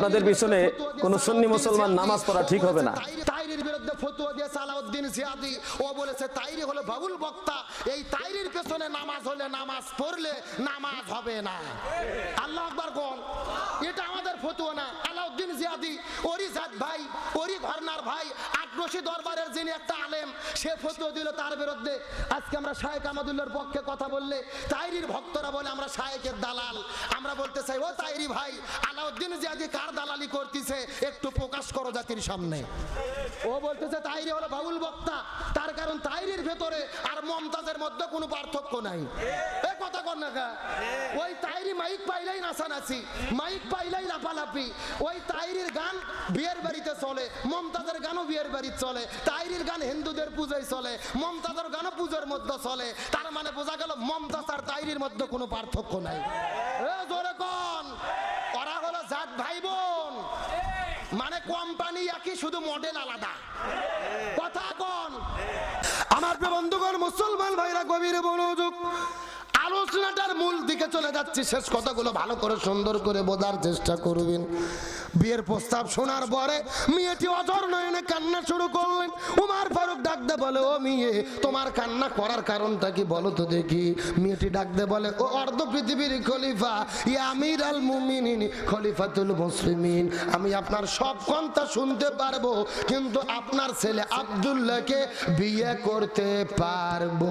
আপনাদের পিছনে কোন সুন্নি মুসলমান নামাজ পড়া ঠিক হবে না। বিরুদ্ধে ফতুয়া দিয়ে সালাউদ্দিন জিয়াদি, ও বলেছে, তাইরি হলো বাবুল বক্তা। এই তাইরির পেছনে নামাজ হলে নামাজ পড়লে নামাজ হবে না। আল্লাহ আকবার কোন? এটা আমাদের ফতুয়া না। আলাউদ্দিন জিয়াদি ওরি জাত ভাই ওরি ঘরনার ভাই আটরশি দরবারের যিনি একটা আলেম, সে ফতুয়া দিল তার বিরুদ্ধে। আজকে আমরা শায়েক আমাদুল্লাহর পক্ষে কথা বললে তাইরির ভক্তরা বলে, আমরা শায়েকের দালাল। আমরা বলতে চাই, ও তাইরি ভাই, আলাউদ্দিন জিয়াদি কার দালালি করতেছে? একটু প্রকাশ করো জাতির সামনে। ও বলতেছে, তাইরি হলো বাউল বক্তা। তার কারণ তাইরির ভেতরে আর মমতাজের মধ্যে কোনো পার্থক্য নাই। এ কথা কর না? ওই তাইরি মাইক পাইলেই নাচানাচি, মাইক পাইলেই লাফালাফি। ওই তাইরির গান বিয়ের বাড়িতে চলে, মমতাজের গানও বিয়ের বাড়িতে চলে, তাইরির গান হিন্দুদের পুজোয় চলে, মমতাজের গানও পুজোর মধ্যে চলে। তার মানে বোঝা গেল মমতাজ আর তাইরির মধ্যে কোনো পার্থক্য নাই। এ জোরে কন ওরা হলো জাত ভাই বোন মানে কোম্পানি একই, শুধু মডেল আলাদা। কথা কোন? আমার বন্ধুগণ, মুসলমান ভাইরা, গভীর মনোযোগ। আলোচনাটার মূল দিকে চলে যাচ্ছি। শেষ কথাগুলো ভালো করে সুন্দর করে বোঝার চেষ্টা করবেন। বিয়ের প্রস্তাব শোনার পরে মেয়েটি অজর নয়নে কান্না শুরু করলেন। ফারুক ডাকতে বলে, ও মেয়ে, তোমার কান্না করার কারণটা কি বলো তো দেখি? মেয়েটি ডাকতে বলে, ও অর্ধ পৃথিবীর খলিফা ইয়ামির আল মুমিনিন, খলিফাতুল মুসলিমিন। আমি আপনার সব কথা শুনতে পারব, কিন্তু আপনার ছেলে আব্দুল্লাহকে বিয়ে করতে পারব।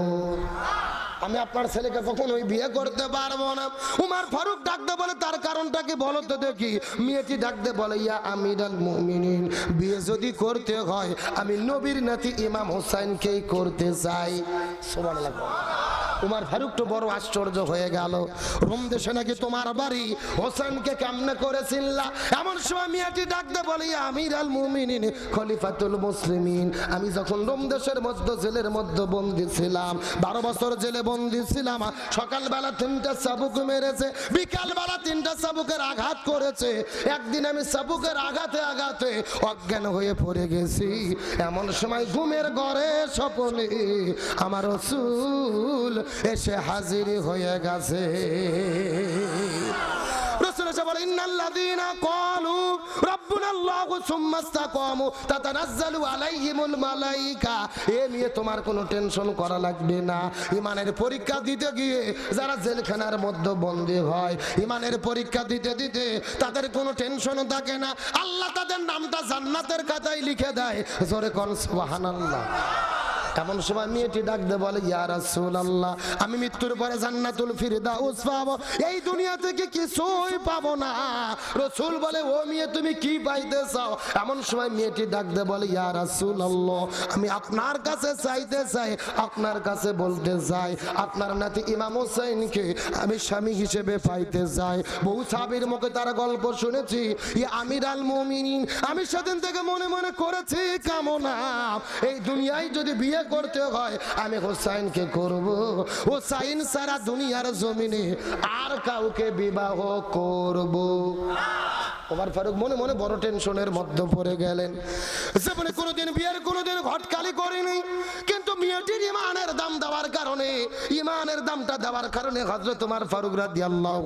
আমি আপনার ছেলেকে কখনোই বিয়ে করতে পারব না। উমার ফারুক ডাকতে বলে, তার কারণটা কি বলো তো দেখি। মেয়েটি ডাকতে বলে, ইয়া আমি মুমিনিন, বিয়ে যদি করতে হয়, আমি নবীর নাতি ইমাম হোসাইনকেই করতে চাই। সুবহানাল্লাহ। উমার ফারুক তো বড় আশ্চর্য হয়ে গেল। রোম দেশে নাকি তোমার বাড়ি? হোসেনকে কেমনে করে চিনলা? এমন সময় মেয়েটি ডাকতে বলি, আমির আল মুমিনিন, খলিফাতুল মুসলিমিন। আমি যখন রোম দেশের মধ্যে জেলের মধ্যে বন্দি ছিলাম, বারো বছর জেলে বন্দি ছিলাম, সকালবেলা তিনটা চাবুক মেরেছে, বিকালবেলা তিনটা চাবুকের আঘাত করেছে। একদিন আমি চাবুকের আঘাতে আঘাতে অজ্ঞান হয়ে পড়ে গেছি। এমন সময় ঘুমের ঘরে স্বপনে আমার রসুল এসে হাজির হয়ে গেছে। ইমানের পরীক্ষা দিতে গিয়ে যারা জেলখানার মধ্যে বন্দী হয়, ইমানের পরীক্ষা দিতে দিতে তাদের কোনো টেনশন থাকে না। আল্লাহ তাদের নামটা জান্নাতের খাতায় লিখে দেয়। জোরে কোন এমন সময় মেয়েটি ডাকতে বলে, ইয়া রাসূলুল্লাহ, আমি মৃত্যুর পরে জান্নাতুল ফিরদাউস পাবো। এই দুনিয়া থেকে কিছুই পাবো না। রসুল বলে, ও মেয়ে, তুমি কি পাইতে চাও এমন সময় মেয়েটি ডাকতে বলে, ইয়া রাসূলুল্লাহ, আমি আপনার কাছে চাইতে চাই, আপনার কাছে বলতে চাই, আপনার নাতি ইমাম হোসেনকে আমি স্বামী হিসেবে পাইতে চাই। বহু সাহাবীর মুখে তার গল্প শুনেছি, ই আমির আল মুমিনিন, আমি সেদিন থেকে মনে মনে করেছি কামনা। এই দুনিয়ায় যদি বিয়ে করতে হয়, আমি হোসাইনকে করব। হোসাইন সারা দুনিয়ার জমিনে আর কাউকে বিবাহ করব। ওমর ফারুক মনে মনে বড় টেনশনের মধ্যে পড়ে গেলেন। জীবনে কোনোদিন বিয়ের কোনোদিন ঘটকালি করেনি, কিন্তু মেয়েটির ইমানের দাম দেওয়ার কারণে, ইমানের দামটা দেওয়ার কারণে হজরত তোমার ফারুক রাদি আল্লাহ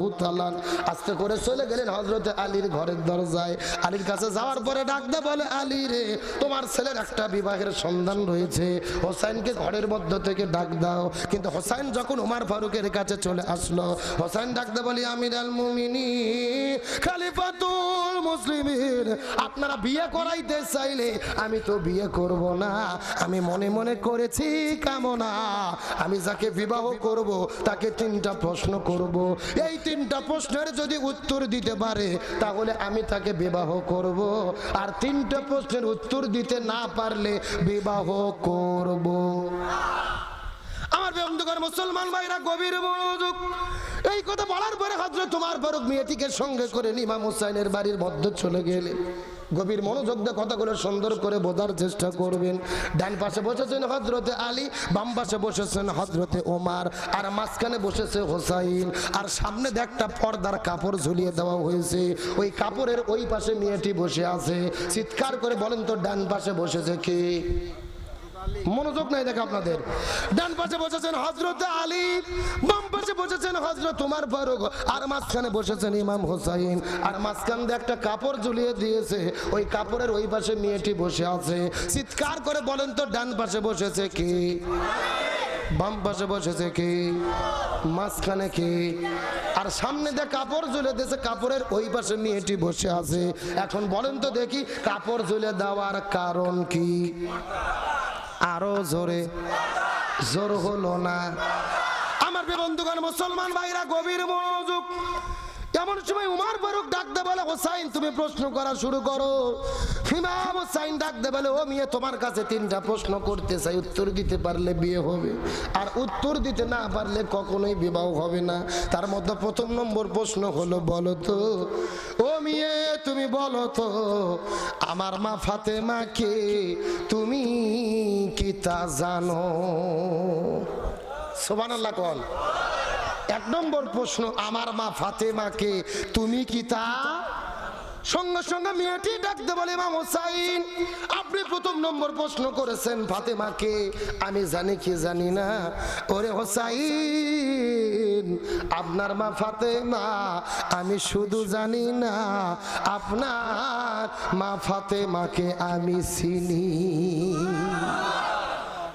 আস্তে করে চলে গেলেন হজরত আলীর ঘরের দরজায়। আলীর কাছে যাওয়ার পরে ডাকতে বলে, আলী রে, তোমার ছেলের একটা বিবাহের সন্ধান রয়েছে। হোসাইনকে ঘরের মধ্য থেকে ডাক দাও। কিন্তু হোসাইন যখন উমার ফারুকের কাছে চলে আসলো, হোসাইন ডাকতে বলি আমির আল মুমিনি খালিফাতুল আপনারা বিয়ে করাইতে চাইলে আমি তো বিয়ে করব না। আমি মনে মনে করেছি, কামনা। আমি যাকে বিবাহ করব, তাকে তিনটা প্রশ্ন করব। এই তিনটা প্রশ্নের যদি উত্তর দিতে পারে, তাহলে আমি তাকে বিবাহ করব। আর তিনটা প্রশ্নের উত্তর দিতে না পারলে বিবাহ করব। আমার বন্ধুগণ, মুসলমান ভাইরা, গভীর মনোযোগ এই কথা বলার পরে হজরত তোমার ফারুক মেয়েটিকে সঙ্গে করে ইমাম হুসাইনের বাড়ির মধ্যে চলে গেলেন। গভীর মনোযোগ দিয়ে কথাগুলো সুন্দর করে বোঝার চেষ্টা করবেন। ডান পাশে বসেছেন হজরতে আলী, বাম পাশে বসেছেন হজরতে ওমার আর মাঝখানে বসেছে হোসাইন। আর সামনে একটা পর্দার কাপড় ঝুলিয়ে দেওয়া হয়েছে। ওই কাপড়ের ওই পাশে মেয়েটি বসে আছে। চিৎকার করে বলেন তো, ডান পাশে বসেছে কি? মনোযোগ নাই দেখে আপনাদের। ডান পাশে বসেছেন হজরত আলী, বাম পাশে বসেছেন হজরত তোমার ফারুক, আর মাঝখানে বসেছেন ইমাম হোসাইন। আর মাঝখান দিয়ে একটা কাপড় ঝুলিয়ে দিয়েছে, ওই কাপড়ের ওই পাশে মেয়েটি বসে আছে। চিৎকার করে বলেন তো, ডান পাশে বসেছে কি? বাম পাশে বসেছে কি? মাঝখানে কি? আর সামনে দিয়ে কাপড় ঝুলে দিয়েছে, কাপড়ের ওই পাশে মেয়েটি বসে আছে। এখন বলেন তো দেখি, কাপড় ঝুলে দেওয়ার কারণ কি? আরও জোরে। জোর হলো না। আমার বন্ধুগণ, মুসলমান ভাইরা, গভীর মনোযোগ। এমন সময় উমার ফারুক ডাকতে বলে হোসাইন তুমি প্রশ্ন করা শুরু করো। ইমাম হোসাইন ডাকতে বলে, ও মেয়ে, তোমার কাছে তিনটা প্রশ্ন করতে চাই। উত্তর দিতে পারলে বিয়ে হবে, আর উত্তর দিতে না পারলে কখনোই বিবাহ হবে না। তার মধ্যে প্রথম নম্বর প্রশ্ন হলো, বলো তো, ও মেয়ে, তুমি বলো তো, আমার মা ফাতেমাকে তুমি কি তা জানো? সোবানাল্লাহ কল এক নম্বর প্রশ্ন, আমার মা ফাতেমাকে তুমি কি তা সঙ্গে সঙ্গে মেয়েটি ডাকতে বলে ইমাম হোসাইন আপনি প্রথম নম্বর প্রশ্ন করেছেন ফাতেমাকে। আমি জানি কি জানি না। ওরে হোসাইন, আপনার মা ফাতেমা, আমি শুধু জানি না। আপনার মা ফাতেমাকে আমি চিনি।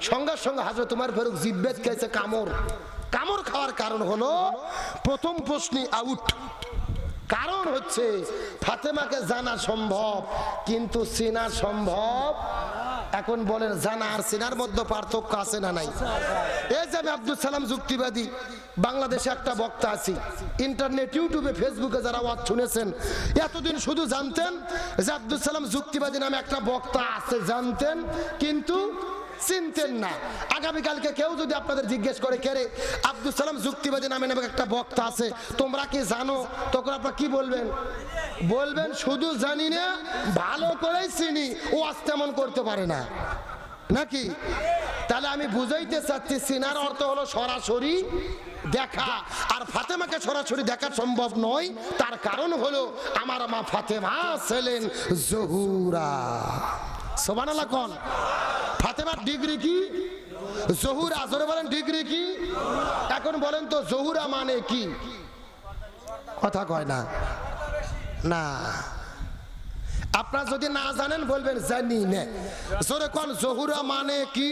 সঙ্গে সঙ্গে হাজর তোমার ফেরুক জিব্বেদ খেয়েছে কামড়। কামড় খাওয়ার কারণ হলো, প্রথম প্রশ্নই আউট কারণ হচ্ছে ফাতেমাকে জানা সম্ভব, কিন্তু চেনা সম্ভব? এখন বলেন, জানা আর চেনার মধ্যে পার্থক্য আছে না নাই? এই যে আমি আব্দুল সালাম যুক্তিবাদী, বাংলাদেশে একটা বক্তা আছি, ইন্টারনেট, ইউটিউবে, ফেসবুকে যারা ওয়াজ শুনেছেন, এতদিন শুধু জানতেন যে আব্দুল সালাম যুক্তিবাদী নামে একটা বক্তা আছে, জানতেন, কিন্তু চিনতেন না। আগামীকালকে কেউ যদি আপনাদের জিজ্ঞেস করে কেরে আব্দুল সালাম যুক্তিবাদী নামে নামে একটা বক্তা আছে। তোমরা কি জানো? তখন আপনারা কি বলবেন? বলবেন, শুধু জানি না, ভালো করেই চিনি। ও আজ তেমন করতে পারে না। নাকি? তাহলে আমি বুঝাইতে চাচ্ছি, চিনার অর্থ হলো সরাসরি দেখা। আর ফাতেমাকে সরাসরি দেখা সম্ভব নয়। তার কারণ হলো, আমার মা ফাতেমা ছিলেন জহুরা। সোবানাল্লাহ কন। ফাতেমার ডিগ্রি কি? জহুরা জোরে বলেন ডিগ্রি কি? এখন বলেন তো জহুরা মানে কি? কথা কয় না। না। আপনারা যদি না জানেন বলবেন জানি না। জোরে কোন জহুরা মানে কি?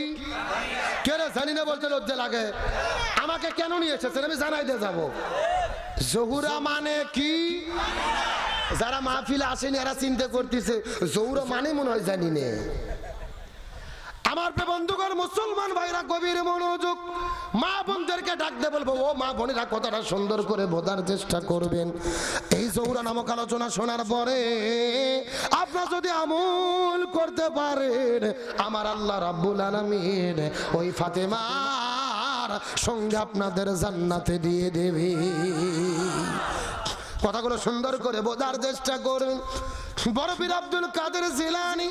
কে রে জানি না বলতে লজ্জা লাগে? আমাকে কেন নিয়ে এসেছেন? আমি জানাই দিয়ে যাব। জহুরা মানে কি? যারা মাহফিলে আসেনি, এরা চিন্তা করতেছে, জহুরা মানে মনে হয় জানি না। আমার প্রিয় বন্ধুগণ, মুসলমান ভাইরা, গভীর মনোযোগ। মা বোনদেরকে ডাকতে বলব, ও মা বোনেরা কথাটা সুন্দর করে বোঝার চেষ্টা করবেন। এই জৌরা নামক আলোচনা শোনার পরে আপনারা যদি আমল করতে পারেন, আমার আল্লাহ রাব্বুল আলামিন ওই ফাতেমার সঙ্গে আপনাদের জান্নাতে দিয়ে দেবে কথাগুলো সুন্দর করে বোঝার চেষ্টা করুন। বরফির আব্দুল কাদের জিলানি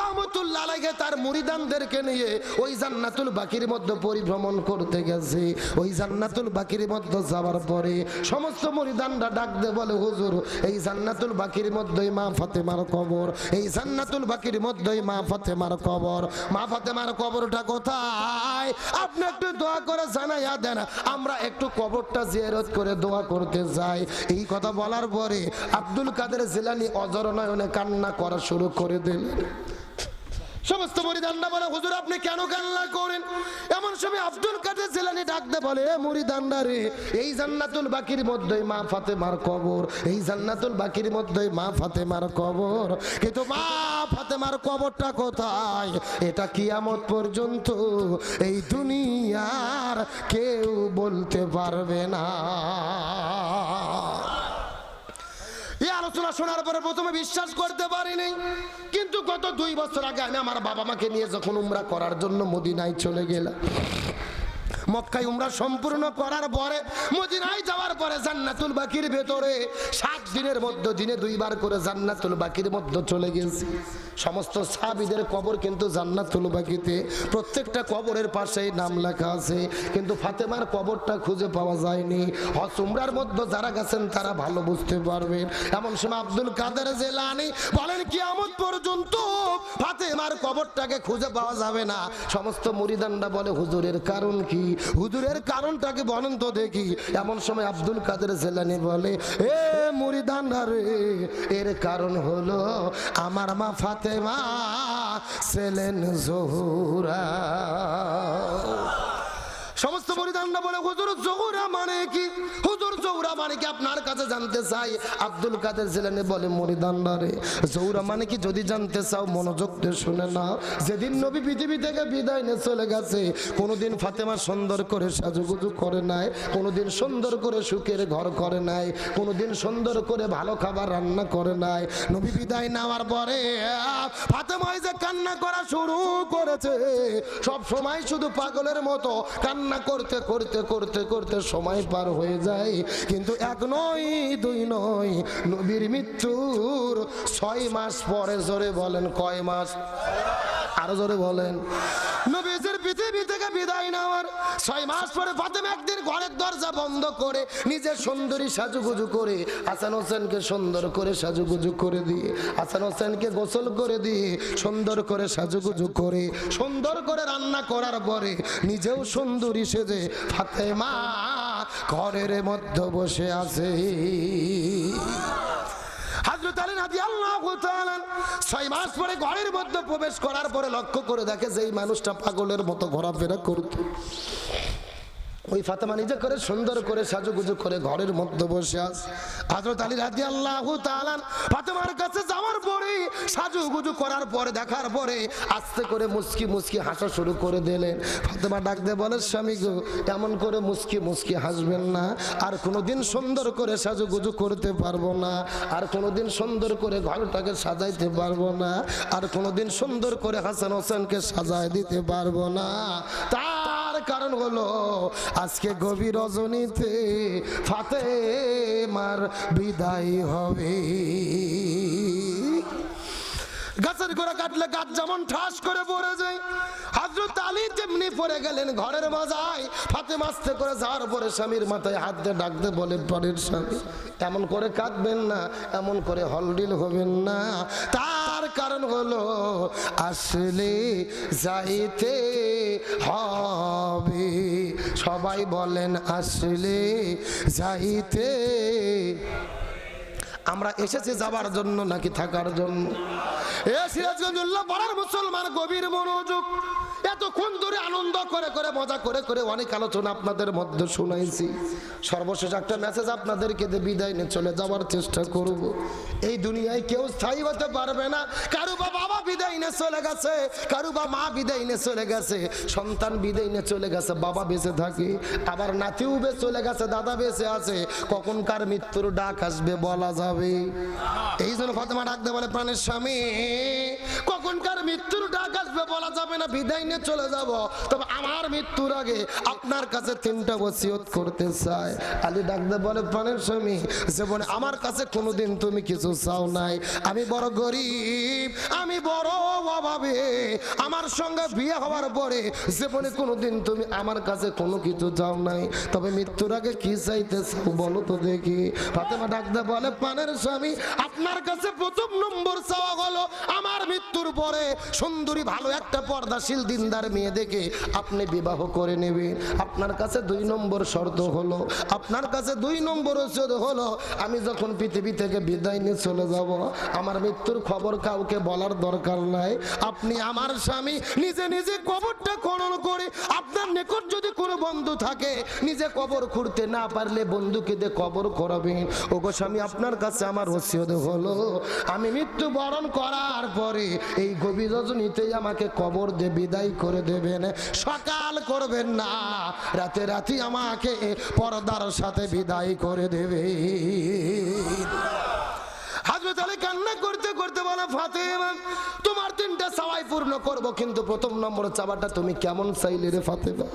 রহমতুল্লাহ আলাইহি তার মুরিদানদেরকে নিয়ে ওই জান্নাতুল বাকির মধ্যে পরিভ্রমণ করতে গেছে। ওই জান্নাতুল বাকির মধ্যে যাওয়ার পরে সমস্ত মুরিদানরা ডাক দে বলে, হুজুর, এই জান্নাতুল বাকির মধ্যেই মা ফাতেমার কবর, এই জান্নাতুল বাকির মধ্যেই মা ফাতেমার কবর। মা ফাতেমার কবরটা কোথায়? আপনি একটু দোয়া করে জানাইয়া দেন, আমরা একটু কবরটা জিয়ারত করে দোয়া করতে যাই। এই কথা বলার পরে আব্দুল কাদের জিলানি অজর নয়নে কান্না করা শুরু করে দিলেন সমস্ত মুরিদান্ডা বলে, হুজুর, আপনি কেন কান্না করেন? এমন সময় আব্দুল কাদের জিলানি ডাকতে বলে, "এ রে, এই জান্নাতুল বাকির মধ্যেই মা ফাতেমার কবর, এই জান্নাতুল বাকির মধ্যেই মা ফাতেমার কবর। কিন্তু মা ফাতেমার কবরটা কোথায়? এটা কিয়ামত পর্যন্ত এই দুনিয়ার কেউ বলতে পারবে না। আলোচনা শোনার পরে প্রথমে বিশ্বাস করতে পারিনি। কিন্তু গত দুই বছর আগে আমি আমার বাবা মাকে নিয়ে যখন উমরা করার জন্য মদিনায় চলে গেলাম। মক্কায় উমরা সম্পূর্ণ করার পরে, মদিনায় যাওয়ার পরে জান্নাতুল বাকির ভেতরে সাত দিনের মধ্যে, দিনে দুইবার করে জান্নাতুল বাকির মধ্যে চলে গেছি। সমস্ত সাবিদের কবর কিন্তু জান্নাতুল বাকিতে। প্রত্যেকটা কবরের পাশেই নাম লেখা আছে, কিন্তু ফাতেমার কবরটা খুঁজে পাওয়া যায়নি। হজ উমরার মধ্যে যারা গেছেন, তারা ভালো বুঝতে পারবেন। এমন সময় আব্দুল কাদের জেলানি বলেন, কিয়ামত পর্যন্ত ফাতেমার কবরটাকে খুঁজে পাওয়া যাবে না। সমস্ত মুরিদানরা বলে, হুজুরের কারণ কি? হুজুরের কারণটাকে বলেন তো দেখি। এমন সময় আব্দুল কাদের জেলানি বলে, এ মুরিদানরা রে, এর কারণ হলো আমার মা ফাতেমা ছেলেন জহুরা। সমস্ত পরিধানরা বলে, হুজুর, জহুরা মানে কি? জহুরা মানে কি আপনার কাছে জানতে চাই? আব্দুল কাদের জেলানি বলে মরিদানরা রে জহুরা মানে কি যদি জানতে চাও মনোযোগ শুনে নাও। যেদিন নবী পৃথিবী থেকে বিদায় নিয়ে চলে গেছে, কোনোদিন ফাতেমা সুন্দর করে সাজুগুজু করে নাই, কোনোদিন সুন্দর করে সুখের ঘর করে নাই, কোনোদিন সুন্দর করে ভালো খাবার রান্না করে নাই। নবী বিদায় নেওয়ার পরে, ফাতেমা যে কান্না করা শুরু করেছে। সব সময় শুধু পাগলের মতো কান্না করতে করতে করতে করতে সময় পার হয়ে যায়। কিন্তু এক নয়, দুই নয়। নবীর মৃত্যুর ছয় মাস পরে জোরে বলেন, কয় মাস? আরও জোরে বলেন। করে হাসান হোসেনকে সুন্দর করে করে দিয়ে, হাসান হোসেনকে গোসল করে দিয়ে সুন্দর করে করে, সুন্দর করে রান্না করার পরে নিজেও সুন্দরী সেজে ফাতেমা ঘরের মধ্যে বসে আছে। আল্লাহ ছয় মাস পরে ঘরের মধ্যে প্রবেশ করার পরে লক্ষ্য করে দেখে যে এই মানুষটা পাগলের মতো ঘোরাফেরা করত ওই ফাতেমা নিজে করে সুন্দর করে সাজুগুজু করে ঘরের মধ্যে বসে আস। হজরত আলী রাজি আল্লাহ ফাতেমার কাছে যাওয়ার পরে সাজুগুজু করার পরে দেখার পরে আস্তে করে মুসকি মুসকি হাসা শুরু করে দিলেন। ফাতেমা ডাক দিয়ে বলে, স্বামী গো, এমন করে মুসকি মুসকি হাসবেন না। আর কোনোদিন সুন্দর করে সাজুগুজু করতে পারব না। আর কোনোদিন সুন্দর করে ঘরটাকে সাজাইতে পারব না। আর কোনোদিন সুন্দর করে হাসান হোসেনকে সাজায় দিতে পারব না। তার কারণ হলো, আজকে গভীর রজনীতে ফাতে মার বিদায় হবে। গাছের গোড়া কাটলে গাছ যেমন ঠাস করে পড়ে যায় হাজরত আলী তেমনি পড়ে গেলেন ঘরের মজায়। ফাতে মাস্তে করে যাওয়ার পরে স্বামীর মাথায় হাত দিয়ে ডাকতে বলে, পরের স্বামী, এমন করে কাঁদবেন না, এমন করে হলডিল হবেন না। তার কারণ হলো, আসলে যাইতে হবে। সবাই বলেন, আসলে যাইতে আমরা এসেছি যাবার জন্য নাকি থাকার জন্য? এ সিরাজগঞ্জুল্লাহ পাড়ার মুসলমান গভীর মনোযোগ। এতক্ষণ ধরে আনন্দ করে করে, মজা করে করে অনেক আলোচনা আপনাদের মধ্যে শুনাইছি। সর্বশেষ একটা মেসেজ আপনাদেরকে বিদায় নিয়ে চলে যাওয়ার চেষ্টা করব। এই দুনিয়ায় কেউ স্থায়ী হতে পারবে না। কারু বা বাবা বিদায় নিয়ে চলে গেছে, কারু বা মা বিদায় নিয়ে চলে গেছে, সন্তান বিদায় নিয়ে চলে গেছে, বাবা বেঁচে থাকে, আবার নাতিও বে চলে গেছে, দাদা বেঁচে আছে, কখন কার মৃত্যুর ডাক আসবে বলা যাবে? এই জন্য ফাতেমা ডাকতে বলে, প্রাণের স্বামী, কখন কার মৃত্যুর ডাক আসবে বলা যাবে না, বিদায় নিয়ে চলে যাব। তবে আমার মৃত্যুর আগে আপনার কাছে তিনটা ওসিয়ত করতে চাই। আলী ডাকতে বলে, প্রাণের স্বামী, জীবনে আমার কাছে কোনোদিন তুমি কিছু চাও নাই। আমি বড় গরিব, আমি বড় অভাবে। আমার সঙ্গে বিয়ে হওয়ার পরে জীবনে কোনোদিন তুমি আমার কাছে কোনো কিছু চাও নাই। তবে মৃত্যুর আগে কি চাইতে বলো তো দেখি। ফাতেমা ডাকতে বলে পানের স্বামী, আপনার কাছে প্রথম নম্বর চাওয়া হলো আমার মৃত্যুর পরে। সুন্দরী, ভালো একটা পর্দাশীল দিনদার মেয়ে দেখে আপনি বিবাহ করে নেবেন। আপনার কাছে দুই নম্বর শর্ত হলো, আপনার কাছে দুই নম্বর ওষুধ হলো, আমি যখন পৃথিবী থেকে বিদায় নিয়ে চলে যাব, আমার মৃত্যুর খবর কাউকে বলার দরকার নাই। আপনি আমার স্বামী, নিজে নিজে কবরটা খনন করে আপনার নিকট যদি কোনো বন্ধু থাকে, নিজে কবর খুঁড়তে না পারলে বন্ধুকে দিয়ে কবর করাবেন ওগো স্বামী, আপনার কাছে আমার ওসিয়ত হলো, আমি মৃত্যু বরণ করার পরে এই গভীর রজনীতেই আমাকে কবর দিয়ে বিদায় করে দেবেন। সকাল করবেন না, রাতে রাতে আমাকে পর্দার সাথে বিদায় করে দেবে হাসপাতালে কান্না করতে করতে বলে ফাতে তোমার তিনটা সবাই পূর্ণ করব, কিন্তু প্রথম নম্বর চাওয়াটা তুমি কেমন চাইলে রে ফাতেমা?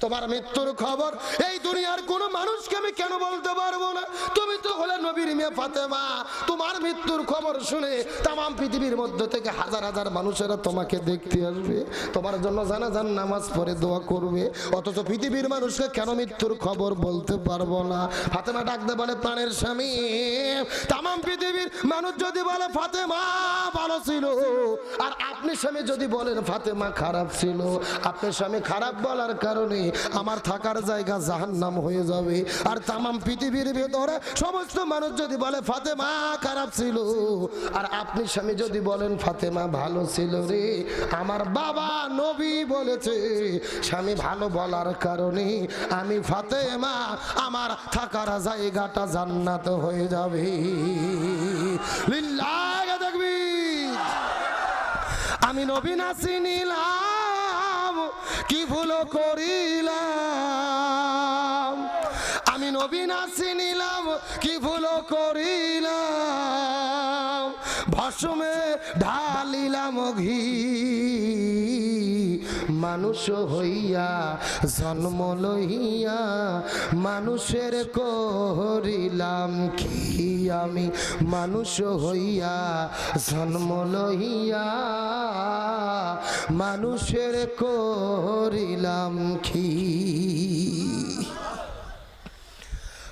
তোমার মৃত্যুর খবর। এই দুনিয়ার কোনো মানুষকে আমি কেন বলতে পারব না? তুমি তো হলে নবীর মেয়ে ফাতেমা। তোমার মৃত্যুর খবর শুনে তাম পৃথিবীর মধ্যে থেকে হাজার হাজার মানুষেরা তোমাকে দেখতে আসবে। তোমার জন্য জানাজান নামাজ পড়ে দোয়া করবে। অথচ পৃথিবীর মানুষকে কেন মৃত্যুর খবর বলতে পারব না? ফাতেমা ডাকতে বলে, প্রাণের স্বামী তাম পৃথিবীর মানুষ যদি বলে, ফাতেমা, ভালো ছিল। আর আপনি স্বামী যদি বলেন, ফাতেমা খারাপ ছিল। আপনার স্বামী খারাপ বলার কারণে আমার থাকার জায়গা জাহান্নাম হয়ে যাবে। আর তামাম পৃথিবীর ভেতরে সমস্ত মানুষ যদি বলে, ফাতেমা খারাপ ছিল। আর আপনি স্বামী যদি বলেন, ফাতেমা ভালো ছিল রে। আমার বাবা নবী বলেছে, স্বামী ভালো বলার কারণে আমি ফাতেমা, আমার থাকার জায়গাটা জান্নাত হয়ে যাবে। লিল্লাহ, দেখবি। আমি নবী নাসি নিলাম কি ভুল করিলাম? আমি নবী নাসি নিলাম কি ভুল করিলাম? ভসমে ঢালিলাম ঘি। মানুষ হইয়া জন্ম লইয়া মানুষের করিলাম কি আমি মানুষ হইয়া জন্ম লইয়া মানুষের করিলাম কি?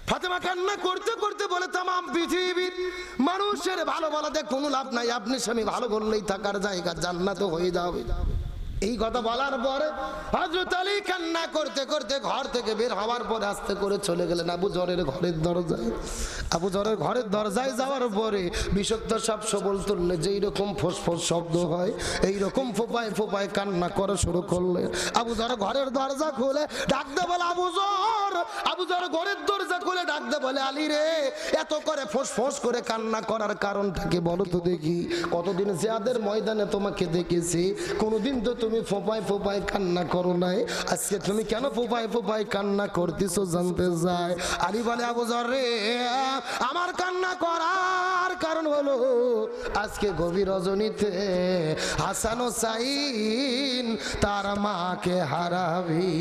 ফাতেমা কান্না করতে করতে বলে তাম পৃথিবীর মানুষের ভালো বলাতে কোনো লাভ নাই। আপনি স্বামী, ভালো বললেই থাকার জায়গা জান্নাত হয়ে যাবে। এই কথা বলার পরে হজরত আলী কান্না করতে করতে ঘর থেকে বের হওয়ার পরে আস্তে করে চলে গেলেন আবু জরের ঘরের দরজায়। আবু জরের ঘরের দরজায় যাওয়ার পরে বিষাক্ত সাপ সবল তুললে যেই রকম ফোসফোস শব্দ হয়, এই রকম ফোপায় ফোপায় কান্না করা শুরু করলে। আবু জর ঘরের দরজা খুলে ডাকতে বলে, আবু জর! আবু জর ঘরের দরজা খুলে ডাকতে বলে, আলী রে, এত করে ফোঁস ফোঁস করে কান্না করার কারণটা কি বলো তো দেখি। কতদিন জিয়াদের ময়দানে তোমাকে দেখেছি, কোনোদিন তো তুমি ফোপায় ফোপায় কান্না করো নাই। আজকে তুমি কেন ফোপায় ফোপায় কান্না করতেছো জানতে চাই। আলী বলে, আবু জর রে, আমার কান্না করার কারণ হলো আজকে গভীর রজনীতে হাসান সাইন তার মাকে হারাবি।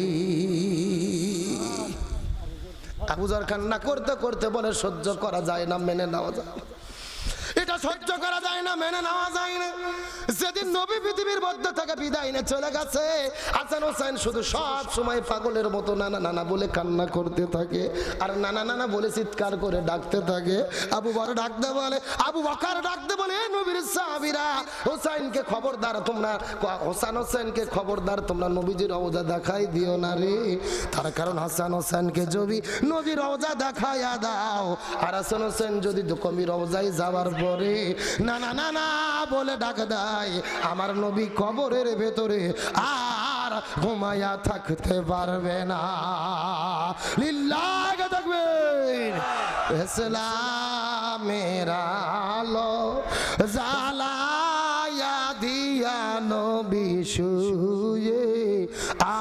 আবুজার কান্না করতে করতে বলে, সহ্য করা যায় না, মেনে নেওয়া যায় সহ্য করা যায় না, মেনে নেওয়া যায় না। যেদিন নবী পৃথিবীর মধ্যে থেকে বিদায় নিয়ে চলে গেছে, হাসান হোসেন শুধু সব সময় পাগলের মতো নানা নানা বলে কান্না করতে থাকে, আর নানা নানা বলে চিৎকার করে ডাকতে থাকে। আবু বড় ডাকতে বলে, আবু বকার ডাকতে বলে, "এ নবীর সাহাবীরা, হোসাইনকে খবরদার তোমরা, হোসান হোসেনকে খবরদার তোমরা নবীজির রওজা দেখাই দিও না রে। তার কারণ হাসান হোসেনকে যদি নবীর রওজা দেখাইয়া দাও, আর হাসান হোসেন যদি কবি রওজায় যাওয়ার পরে না না না না, বলে ডাক দেয়। আমার নবী কবরের ভেতরে আর ঘুমাইয়া থাকতে পারবে না। লিল্লাহ থাকবেন ইসলামের আলো জালায়া দিয়া নবী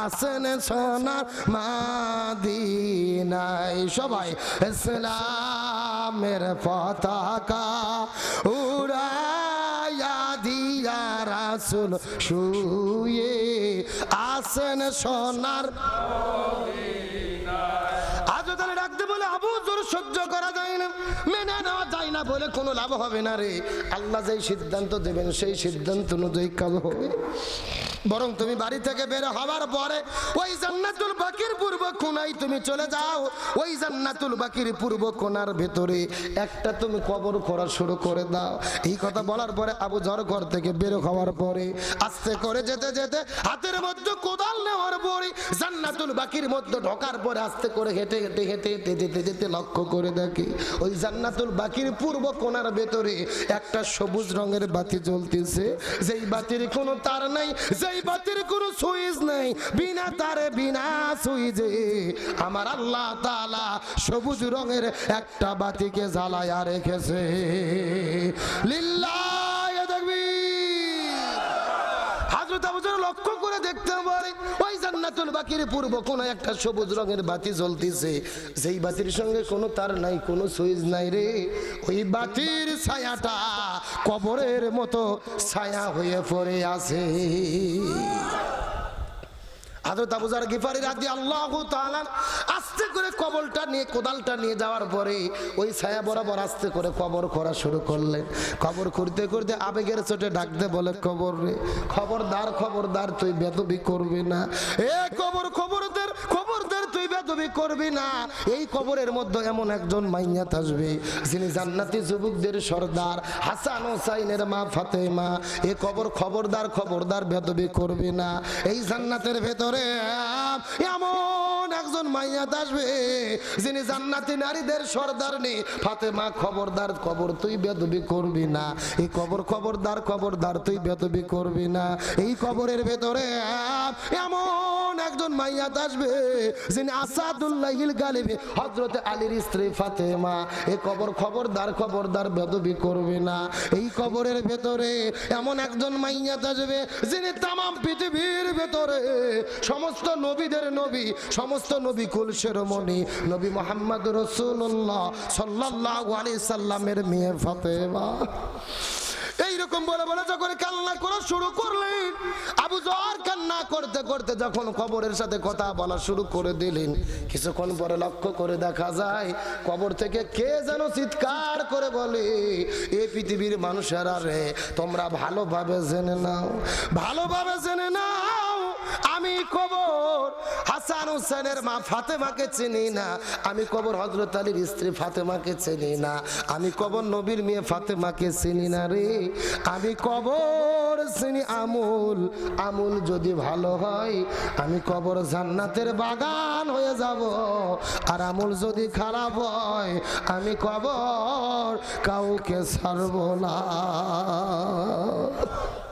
আসেন সোনার মাদিনাই সবাই, ইসলামের পতাকা উড়াইয়া দিয়া রাসুল শুয়ে আসেন সোনার আজ তাহলে ডাকতে বলে, আবু জোর, সহ্য করা যায় না, মেনে নেওয়া যায় না বলে কোনো লাভ হবে না রে। আল্লাহ যেই সিদ্ধান্ত দেবেন, সেই সিদ্ধান্ত অনুযায়ী কাজ হবে। বরং তুমি বাড়ি থেকে বের হওয়ার পরে ওই জান্নাতুল বাকির পূর্ব কোনায় তুমি চলে যাও। ওই জান্নাতুল বাকির পূর্ব কোনার ভেতরে একটা তুমি কবর করা শুরু করে দাও। এই কথা বলার পরে আবু জর ঘর থেকে বের হওয়ার পরে আস্তে করে যেতে যেতে হাতের মধ্যে কোদাল নেওয়ার পরে জান্নাতুল বাকির মধ্যে ঢোকার পরে আস্তে করে হেঁটে হেঁটে হেঁটে হেঁটে যেতে যেতে লক্ষ্য করে দেখি ওই জান্নাতুল বাকির পূর্ব কোনার ভেতরে একটা সবুজ রঙের বাতি জ্বলতেছে। যেই বাতির কোনো তার নাই, যেই বাতির কোনো সুইজ নেই। বিনা তারে, বিনা সুইজে আমার আল্লাহ তালা সবুজ রঙের একটা বাতিকে জ্বালায়া রেখেছে। লিল্লাহ। লক্ষ্য করে দেখতে পারে ওই জান্নাতুল বাকির পূর্ব কোন একটা সবুজ রঙের বাতি জ্বলতেছে। যেই বাতির সঙ্গে কোনো তার নাই, কোনো সুইচ নাই রে। ওই বাতির ছায়াটা কবরের মতো ছায়া হয়ে পড়ে আছে। হাজরত আবু গিফারি রাদি আল্লাহ তাআলা আস্তে করে কবলটা নিয়ে, কোদালটা নিয়ে যাওয়ার পরে ওই ছায়া বরাবর আস্তে করে কবর করা শুরু করলেন। কবর করতে করতে আবেগের চোটে ডাকতে বলে, কবর রে, খবরদার খবরদার, তুই বেদবি করবি না। এ কবর খবরদার খবরদার তুই বেদবি করবি না। এই কবরের মধ্যে এমন একজন মাইয়াত আসবে যিনি জান্নাতি যুবকদের সর্দার, হাসান হোসাইনের মা ফাতেমা। এ কবর খবরদার খবরদার বেদবি করবি না। এই জান্নাতের ভেতরে এমন একজন মাইয়াত আসবে যিনি জান্নাতি নারীদের সর্দার নেই ফাতেমা, খবরদার, কবর তুই বেদবি করবি না। এই কবর খবরদার খবরদার তুই বেদবি করবি না। এই কবরের ভেতরে এমন একজন মাইয়াত আসবে যিনি আসাদুল্লাহিল গালিবি হজরতে আলীর স্ত্রী ফাতেমা এই কবর খবরদার খবরদার বেদবি করবে না। এই কবরের ভেতরে এমন একজন মাইয়া আসবে যিনি তামাম পৃথিবীর ভেতরে সমস্ত নবীদের নবী, সমস্ত নবী কুল শিরোমণি নবী মোহাম্মদ রসুল্লাহ সাল্লাহ আলি সাল্লামের মেয়ে ফাতেমা। এইরকম বলে বলে যখন কান্না করা শুরু করলেন আবু জর কান্না করতে করতে যখন কবরের সাথে কথা বলা শুরু করে দিলেন, কিছুক্ষণ পরে লক্ষ্য করে দেখা যায়, কবর থেকে কে যেন চিৎকার করে বলে, এ পৃথিবীর মানুষেরা রে, তোমরা ভালোভাবে জেনে নাও, ভালোভাবে জেনে নাও। আমি কবর হাসান হুসেনের মা ফাতেমাকে চিনি না। আমি কবর হজরত আলীর স্ত্রী ফাতেমাকে চিনি না। আমি কবর নবীর মেয়ে ফাতেমাকে চিনি না রে। আমি কবর চিনি আমুল। আমুল যদি ভালো হয়, আমি কবর জান্নাতের বাগান হয়ে যাব। আর আমুল যদি খারাপ হয়, আমি কবর কাউকে ছাড়ব না।